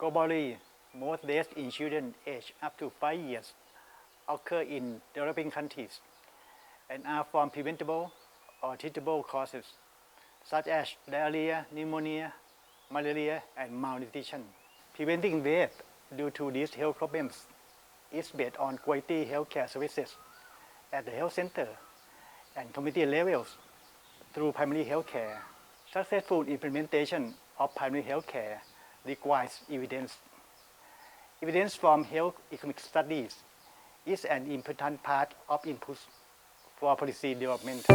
Globally, most deaths in children aged up to 5 years occur in developing countries and are from preventable or treatable causes such as diarrhea, pneumonia, malaria, and malnutrition. Preventing death due to these health problems is based on quality healthcare services at the health center and community levels through primary health care. Successful implementation of primary health care requires evidence. Evidence from health economic studies is an important part of inputs for policy development. I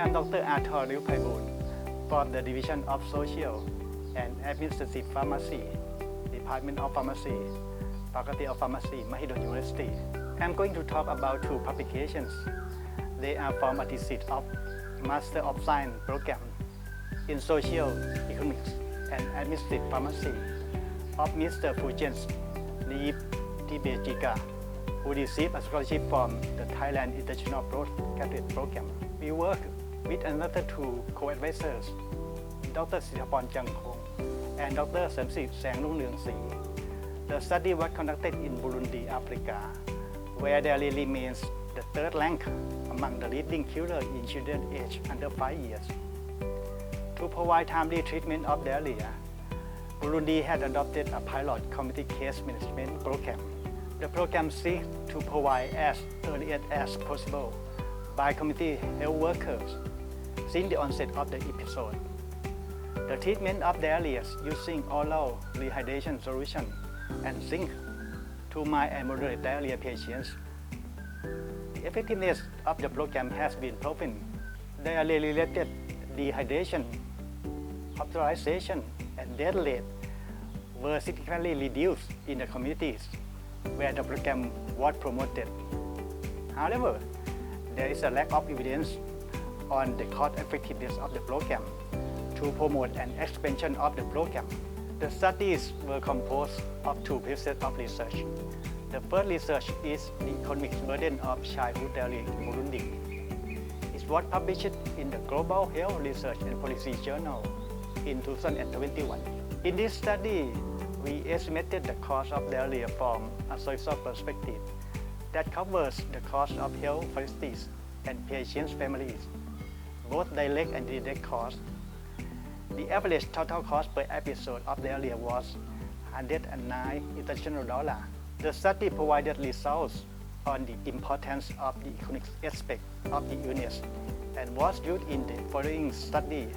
am Dr. Arthur Liu from the Division of Social and Administrative Pharmacy, Department of Pharmacy, Faculty of Pharmacy, Mahidol University. I'm going to talk about two publications. They are from a thesis of Master of Science program in Social Economics and Administrative Pharmacy of Mr. Fulgence Deep Tibejika, who received a scholarship from the Thailand International Postgraduate Program. We work with another two co-advisors, Dr. Sithaporn Changkong and Dr. Samsit Sang Lung The study was conducted in Burundi, Africa, where there remains the third rank among the leading killer in children aged under 5 years. To provide timely treatment of diarrhea, Burundi had adopted a pilot community case management program. The program seeks to provide as early as possible by community health workers since the onset of the episode. The treatment of diarrhea using oral rehydration solution and zinc to mild and moderate diarrhea patients. The effectiveness of the program has been proven. Diarrhea-related dehydration, hospitalization, and death rate were significantly reduced in the communities where the program was promoted. However, there is a lack of evidence on the cost effectiveness of the program to promote an expansion of the program. The studies were composed of two pieces of research. The first research is the economic burden of childhood diarrhea in Burundi. It was published in the Global Health Research and Policy Journal in 2021. In this study, we estimated the cost of diarrhea from a social perspective that covers the cost of health facilities and patients' families, both direct and indirect costs. The average total cost per episode of diarrhea was 109 international dollar. The study provided results on the importance of the economic aspect of the illness and was used in the following study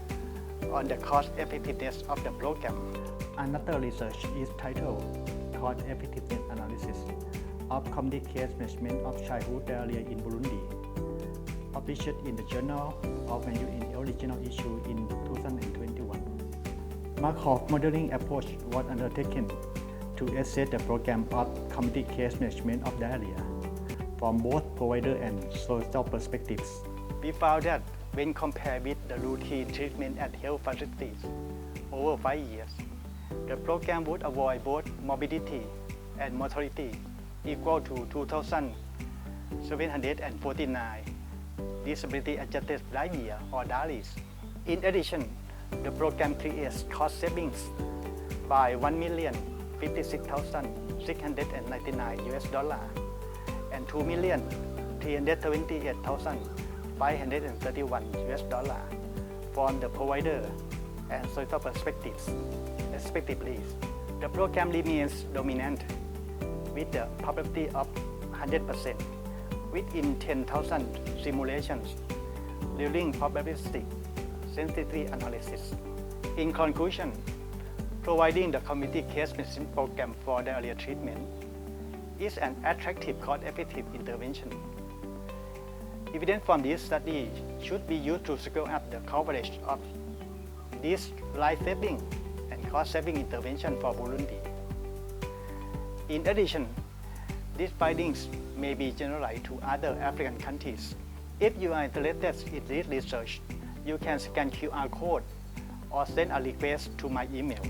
on the cost effectiveness of the program. Another research is titled Cost Effectiveness Analysis of Community Case Management of Childhood Diarrhea in Burundi, published in the Journal of Value in the original issue in 2021. Markov modeling approach was undertaken to assess the program of community case management of diarrhea from both provider and social perspectives. We found that when compared with the routine treatment at health facilities over five years, the program would avoid both morbidity and mortality equal to 2,749 disability adjusted year or DALYs. In addition, the program creates cost savings by 1,056,699 US dollar and 2,328,531 US dollar from the provider and social perspectives, respectively. The program remains dominant with the probability of 100% within 10,000 simulations during probabilistic sensitivity analysis. In conclusion, providing the community case management program for diarrhea treatment is an attractive cost-effective intervention. Evidence from this study should be used to scale up the coverage of this life-saving and cost-saving intervention for Burundi. In addition, these findings may be generalized to other African countries. If you are interested in this research, you can scan QR code or send a request to my email.